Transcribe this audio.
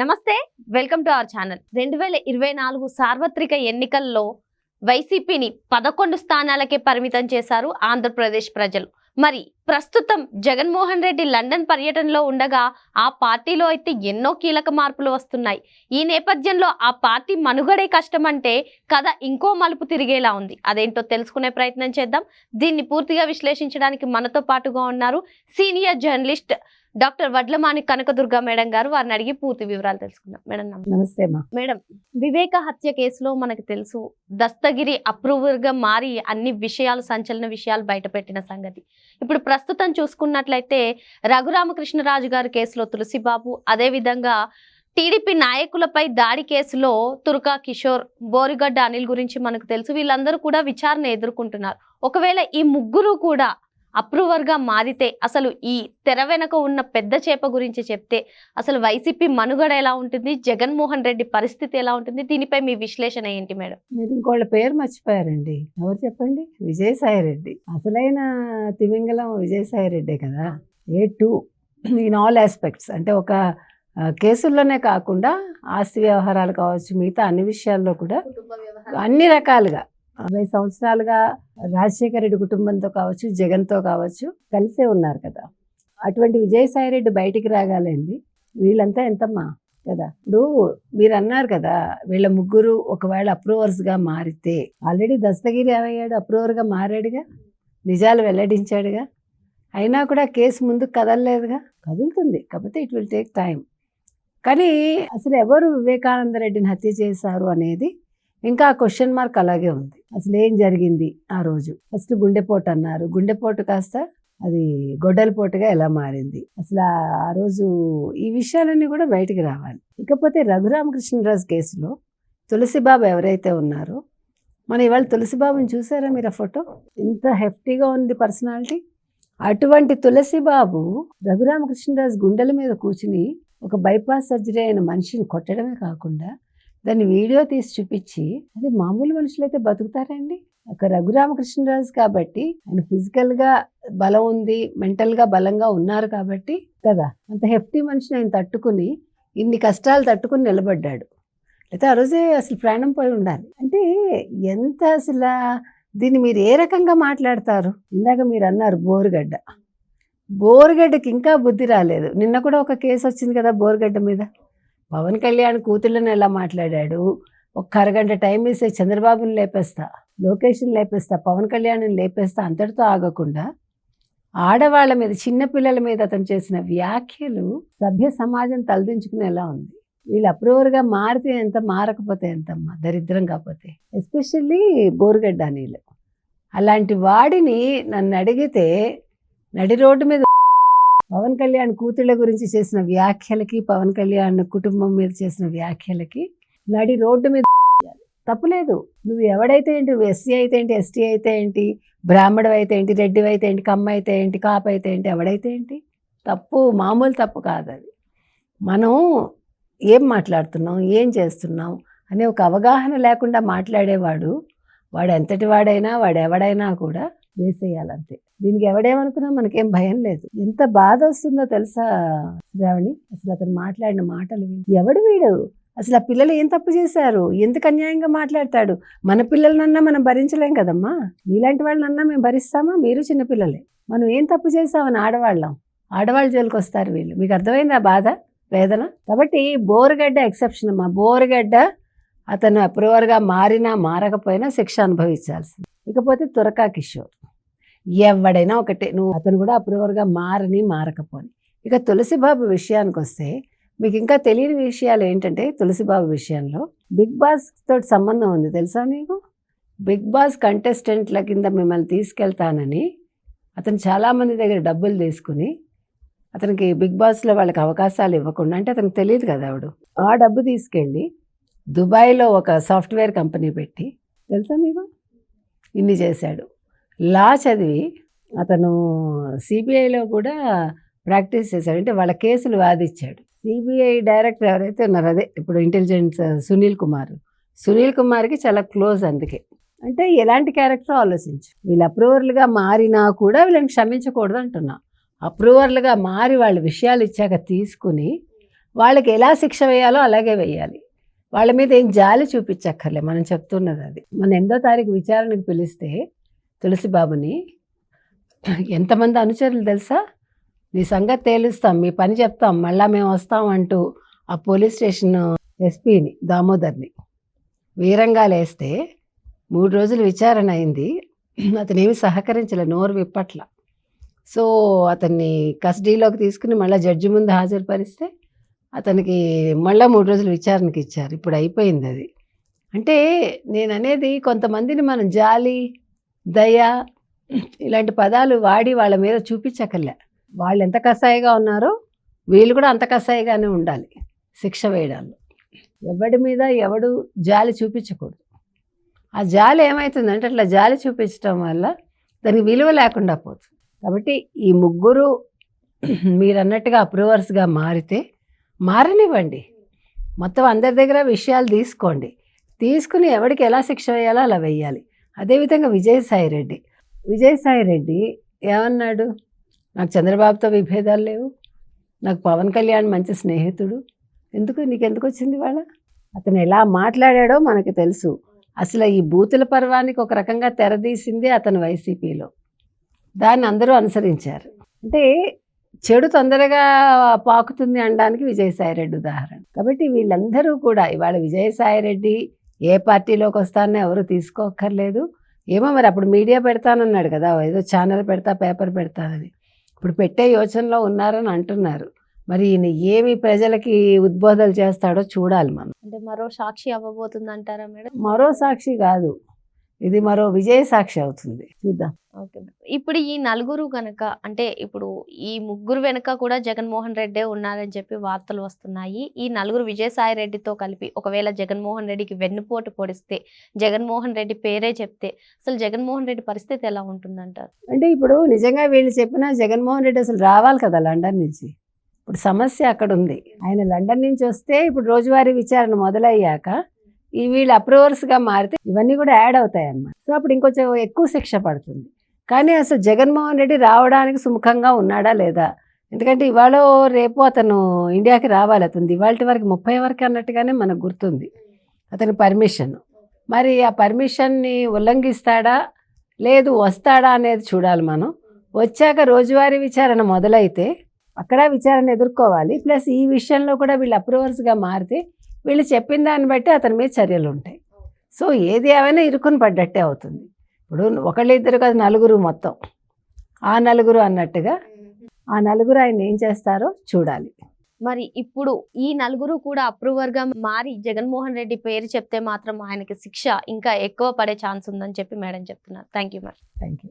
నమస్తే welcome to our channel. రెండు వేల ఇరవై నాలుగు సార్వత్రిక ఎన్నికల్లో వైసీపీని పదకొండు స్థానాలకే పరిమితం చేశారు ఆంధ్రప్రదేశ్ ప్రజలు. మరి ప్రస్తుతం జగన్మోహన్ రెడ్డి లండన్ పర్యటనలో ఉండగా ఆ పార్టీలో అయితే ఎన్నో కీలక మార్పులు వస్తున్నాయి. ఈ నేపథ్యంలో ఆ పార్టీ మనుగడే కష్టం అంటే కథ ఇంకో మలుపు తిరిగేలా ఉంది. అదేంటో తెలుసుకునే ప్రయత్నం చేద్దాం. దీన్ని పూర్తిగా విశ్లేషించడానికి మనతో పాటుగా ఉన్నారు senior journalist doctor Vadlamani Kanakadurga madam గారు వారిని అడిగి పూర్తి వివరాలు తెలుసుకుందాం. మేడం నమస్తే. మేడం వివేక హత్య కేసులో మనకు తెలుసు దస్తగిరి అప్రూవర్గా మారి అన్ని విషయాలు సంచలన విషయాలు బయటపెట్టిన సంగతి. ఇప్పుడు ప్రస్తుతం చూసుకున్నట్లయితే రఘురామకృష్ణరాజు గారి కేసులో తులసిబాబు అదే విధంగా టీడీపీ నాయకులపై దాడి కేసులో తుర్కా కిషోర్ బోరిగడ్డ అనిల్ గురించి మనకు తెలుసు. వీళ్ళందరూ కూడా విచారణ ఎదుర్కొంటున్నారు. ఒకవేళ ఈ ముగ్గురు కూడా అప్రూవర్గా మారితే అసలు ఈ తెర వెనక ఉన్న పెద్ద చేప గురించి చెప్తే అసలు వైసీపీ మనుగడ ఎలా ఉంటుంది? జగన్మోహన్ రెడ్డి పరిస్థితి ఎలా ఉంటుంది? దీనిపై మీ విశ్లేషణ ఏంటి మేడం? మీరు ఇంకోళ్ళ పేరు మర్చిపోయారండి. ఎవరు చెప్పండి? విజయసాయి రెడ్డి అసలైన తిమింగలం విజయసాయి రెడ్డే కదా? A two in all aspects. అంటే ఒక కేసుల్లోనే కాకుండా ఆస్తి వ్యవహారాలు కావచ్చు మిగతా అన్ని విషయాల్లో కూడా అన్ని రకాలుగా. అరవై సంవత్సరాలుగా రాజశేఖర రెడ్డి కుటుంబంతో కావచ్చు జగన్తో కావచ్చు కలిసే ఉన్నారు కదా. అటువంటి విజయసాయి రెడ్డి బయటికి రాగాలండి వీళ్ళంతా ఎంతమ్మా కదా? ఇప్పుడు మీరు అన్నారు కదా వీళ్ళ ముగ్గురు ఒకవేళ అప్రూవర్స్గా మారితే ఆల్రెడీ దస్తగిరి అయ్యాడు అప్రూవర్గా మారాడుగా? నిజాలు వెల్లడించాడుగా? అయినా కూడా కేసు ముందుకు కదలలేదుగా? కదులుతుంది. కాకపోతే ఇట్ విల్ టేక్ టైం కానీ అసలు ఎవరు వివేకానంద రెడ్డిని హత్య చేశారు అనేది ఇంకా క్వశ్చన్ మార్క్ అలాగే ఉంది. అసలు ఏం జరిగింది ఆ రోజు? ఫస్ట్ గుండెపోటు అన్నారు. గుండెపోటు కాస్త అది గొడ్డలిపోటుగా ఎలా మారింది? అసలు ఆ- రోజు ఈ విషయాలన్నీ కూడా బయటికి రావాలి. ఇకపోతే రఘురామకృష్ణరాజు కేసులో తులసిబాబు ఎవరైతే ఉన్నారో మన ఇవాళ తులసిబాబుని చూసారా మీరు ఆ ఫోటో? ఎంత హెఫ్టీగా ఉంది పర్సనాలిటీ అటువంటి తులసిబాబు రఘురామకృష్ణరాజు గుండెల మీద కూర్చుని ఒక బైపాస్ సర్జరీ అయిన మనిషిని కొట్టడమే కాకుండా దాన్ని వీడియో తీసి చూపించి అది మామూలు మనుషులు అయితే బతుకుతారండి. ఒక రఘురామకృష్ణరాజు కాబట్టి ఆయన ఫిజికల్గా బలం ఉంది మెంటల్గా బలంగా ఉన్నారు కాబట్టి కదా అంత హెఫ్టీ మనిషిని ఆయన తట్టుకుని ఇన్ని కష్టాలు తట్టుకుని నిలబడ్డాడు. అయితే ఆ రోజే అసలు ప్రాణం పోయి ఉండాలి. అంటే ఎంత అసలు దీన్ని మీరు ఏ రకంగా మాట్లాడతారు? ఇందాక మీరు అన్నారు బోరుగడ్డ. బోరుగడ్డకి ఇంకా బుద్ధి రాలేదు. నిన్న కూడా ఒక కేసు వచ్చింది కదా బోరుగడ్డ మీద. పవన్ కళ్యాణ్ కూతుళ్ళని ఎలా మాట్లాడాడు? ఒక్క అరగంట టైం ఇస్తే చంద్రబాబుని లేపేస్తా లోకేష్ని లేపేస్తా పవన్ కళ్యాణ్ని లేపేస్తా అంతటితో ఆగకుండా ఆడవాళ్ళ మీద చిన్న పిల్లల మీద అతను చేసిన వ్యాఖ్యలు సభ్య సమాజం తలదించుకునేలా ఉంది. వీళ్ళు అప్రూవర్గా మారితే ఎంత మారకపోతే ఎంతమ్మా? దరిద్రం కాకపోతే. ఎస్పెషల్లీ బోరుగడ్డ నీళ్ళు అలాంటి వాడిని నన్ను అడిగితే నడి రోడ్డు మీద పవన్ కళ్యాణ్ కూతుళ్ళ గురించి చేసిన వ్యాఖ్యలకి పవన్ కళ్యాణ్ కుటుంబం మీద చేసిన వ్యాఖ్యలకి నడి రోడ్డు మీద తప్పులేదు నువ్వు ఎవడైతే ఏంటి నువ్వు ఎస్సీ అయితే ఏంటి ఎస్టీ అయితే ఏంటి బ్రాహ్మడు అయితే ఏంటి రెడ్డి అయితే ఏంటి కమ్మ అయితే ఏంటి కాపు అయితే ఏంటి ఎవడైతే ఏంటి తప్పు మామూలు తప్పు కాదు అది. మనం ఏం మాట్లాడుతున్నాం ఏం చేస్తున్నాం అనే ఒక అవగాహన లేకుండా మాట్లాడేవాడు వాడు ఎంతటి వాడైనా వాడు ఎవడైనా కూడా వేసేయాలంతే. దీనికి ఎవడేమనుకున్నా మనకేం భయం లేదు. ఎంత బాధ వస్తుందో తెలుసా శ్రావణి? అసలు అతను మాట్లాడిన మాటలు ఎవడు వీడు? అసలు ఆ పిల్లలు ఏం తప్పు చేశారు? ఎందుకు అన్యాయంగా మాట్లాడతాడు? మన పిల్లలనన్నా మనం భరించలేం కదమ్మా. మీలాంటి వాళ్ళనన్నా మేము భరిస్తామా? మీరు చిన్నపిల్లలే మనం ఏం తప్పు చేసామని ఆడవాళ్ళం. ఆడవాళ్ళ జోలికి వస్తారు వీళ్ళు. మీకు అర్థమైందా బాధ? వేదన? కాబట్టి బోరుగడ్డ ఎక్సెప్షన్ అమ్మా. బోరుగడ్డ అతను అప్రూవర్గా మారినా మారకపోయినా శిక్ష అనుభవించాల్సింది. ఇకపోతే తురకా కిషోర్. ఎవడైనా ఒకటే. నువ్వు అతను కూడా అప్రూవర్గా మారని మారకపోని. ఇక తులసిబాబు విషయానికి వస్తే మీకు ఇంకా తెలియని విషయాలు ఏంటంటే తులసిబాబు విషయంలో బిగ్ బాస్ తోటి సంబంధం ఉంది. తెలుసా నీకు? బిగ్ బాస్ కంటెస్టెంట్ల కింద మిమ్మల్ని తీసుకెళ్తానని అతను చాలామంది దగ్గర డబ్బులు తీసుకుని అతనికి బిగ్ బాస్లో వాళ్ళకి అవకాశాలు ఇవ్వకుండా అంటే అతనికి తెలియదు కదా ఆవిడ. ఆ డబ్బు తీసుకెళ్ళి దుబాయ్లో ఒక సాఫ్ట్వేర్ కంపెనీ పెట్టి తెలుసా మీకు ఇన్ని చేశాడు. లా చదివి అతను సిబిఐలో కూడా ప్రాక్టీస్ చేశాడు. అంటే వాళ్ళ కేసులు వాదిచ్చాడు. సిబిఐ డైరెక్టర్ ఎవరైతే ఉన్నారో అదే ఇప్పుడు ఇంటెలిజెన్స్ సునీల్ కుమార్. సునీల్ కుమార్కి చాలా క్లోజ్ అందుకే. అంటే ఎలాంటి క్యారెక్టర్ ఆలోచించు. వీళ్ళు అప్రూవర్లుగా మారినా కూడా వీళ్ళని క్షమించకూడదు అంటున్నా. అప్రూవర్లుగా మారి వాళ్ళ విషయాలు ఇచ్చాక తీసుకుని వాళ్ళకి ఎలా శిక్ష వేయాలో అలాగే వేయాలి. వాళ్ళ మీద ఏం జాలి చూపించక్కర్లే. మనం చెప్తున్నది అది. మన ఎందో తారీఖు విచారణకు పిలిస్తే తులసిబాబుని ఎంతమంది అనుచరులు తెలుసా? నీ సంగతి తేలుస్తాం మీ పని చెప్తాం మళ్ళా మేము వస్తాం అంటూ ఆ పోలీస్ స్టేషన్ ఎస్పీని దామోదర్ని. వీరంగా లేస్తే మూడు రోజులు విచారణ అయింది. అతనేమి సహకరించలే నోరు విప్పట్ల. సో అతన్ని కస్టడీలోకి తీసుకుని మళ్ళీ జడ్జి ముందు హాజరుపరిస్తే అతనికి మళ్ళీ మూడు రోజులు విచారణకి ఇచ్చారు. ఇప్పుడు అయిపోయింది అది. అంటే నేను అనేది కొంతమందిని మనం జాలి దయ ఇలాంటి పదాలు వాడి వాళ్ళ మీద చూపించకలే వాళ్ళు ఎంత కసాయిగా ఉన్నారో వీళ్ళు కూడా అంత కసాయిగానే ఉండాలి శిక్ష వేయడాలు. ఎవడి మీద ఎవడు జాలి చూపించకూడదు. ఆ జాలి ఏమవుతుందంటే అట్లా జాలి చూపించడం వల్ల దానికి విలువ లేకుండా పోతుంది. కాబట్టి ఈ ముగ్గురు మీరన్నట్టుగా అప్రూవర్స్గా మారితే మారనివ్వండి. మొత్తం అందరి దగ్గర విషయాలు తీసుకోండి. తీసుకుని ఎవడికి ఎలా శిక్ష వేయాలో అలా వేయాలి. అదేవిధంగా విజయసాయి రెడ్డి. విజయసాయి రెడ్డి ఏమన్నాడు? నాకు చంద్రబాబుతో విభేదాలు లేవు. నాకు పవన్ కళ్యాణ్ మంచి స్నేహితుడు. ఎందుకు? నీకెందుకు వచ్చింది వాళ్ళ అతను ఎలా మాట్లాడాడో మనకు తెలుసు. అసలు ఈ బూతుల పర్వానికి ఒక రకంగా తెరదీసింది అతను వైసీపీలో. దాన్ని అందరూ అనుసరించారు. అంటే చెడు తొందరగా పాకుతుంది అనడానికి విజయసాయిరెడ్డి ఉదాహరణ. కాబట్టి వీళ్ళందరూ కూడా ఇవాళ విజయసాయిరెడ్డి ఏ పార్టీలోకి వస్తానో ఎవరు తీసుకోక్కర్లేదు. ఏమో మరి అప్పుడు మీడియా పెడతానన్నాడు కదా ఏదో ఛానల్ పెడతా పేపర్ పెడతానని. ఇప్పుడు పెట్టే యోచనలో ఉన్నారని అంటున్నారు. మరి ఈయన ఏమి ప్రజలకి ఉద్బోధలు చేస్తాడో చూడాలి మనం. అంటే మరో సాక్షి అవ్వబోతుంది అంటారా మేడం? మరో సాక్షి కాదు. ఇది మరో విజయ సాక్షి అవుతుంది. చూద్దాం. ఓకే. ఇప్పుడు ఈ నలుగురు గనక అంటే ఇప్పుడు ఈ ముగ్గురు వెనక కూడా జగన్మోహన్ రెడ్డే ఉన్నారని చెప్పి వార్తలు వస్తున్నాయి. ఈ నలుగురు విజయసాయి రెడ్డితో కలిపి ఒకవేళ జగన్మోహన్ రెడ్డికి వెన్నుపోటు పొడిస్తే జగన్మోహన్ రెడ్డి పేరే చెప్తే అసలు జగన్మోహన్ రెడ్డి పరిస్థితి ఎలా ఉంటుందంటారు? అంటే ఇప్పుడు నిజంగా వీళ్ళు చెప్పిన జగన్మోహన్ రెడ్డి అసలు రావాలి కదా లండన్ నుంచి. ఇప్పుడు సమస్య అక్కడ ఉంది. ఆయన లండన్ నుంచి వస్తే ఇప్పుడు రోజువారీ విచారణ మొదలయ్యాక వీళ్ళు అప్రూవర్స్గా మారితే ఇవన్నీ కూడా యాడ్ అవుతాయి అన్నమాట సో అప్పుడు ఇంకొంచెం ఎక్కువ శిక్ష పడుతుంది. కానీ అసలు జగన్మోహన్ రెడ్డి రావడానికి సుముఖంగా ఉన్నాడా లేదా? ఎందుకంటే ఇవాళ రేపు అతను ఇండియాకి రావాలి. అతను ఇవాళ వరకు ముప్పై వరకు అన్నట్టుగానే మనకు గుర్తుంది. అతని పర్మిషన్. మరి ఆ పర్మిషన్ని ఉల్లంఘిస్తాడా? లేదు వస్తాడా అనేది చూడాలి మనం. వచ్చాక రోజువారీ విచారణ మొదలైతే అక్కడ విచారణ ఎదుర్కోవాలి. ప్లస్ ఈ విషయంలో కూడా వీళ్ళు అప్రూవర్స్గా మారితే వీళ్ళు చెప్పిన దాన్ని బట్టి అతని మీద చర్యలు ఉంటాయి. సో ఏది ఏమైనా ఇరుకుని పడ్డట్టే అవుతుంది. ఇప్పుడు ఒకళ్ళు ఇద్దరు కాదు నలుగురు మొత్తం. ఆ నలుగురు అన్నట్టుగా ఆ నలుగురు ఆయన ఏం చేస్తారో చూడాలి. మరి ఇప్పుడు ఈ నలుగురు కూడా అప్రూవర్గా మారి జగన్మోహన్ రెడ్డి పేరు చెప్తే మాత్రం ఆయనకి శిక్ష ఇంకా ఎక్కువ పడే ఛాన్స్ ఉందని చెప్పి మేడం చెప్తున్నారు. Thank you madam thank you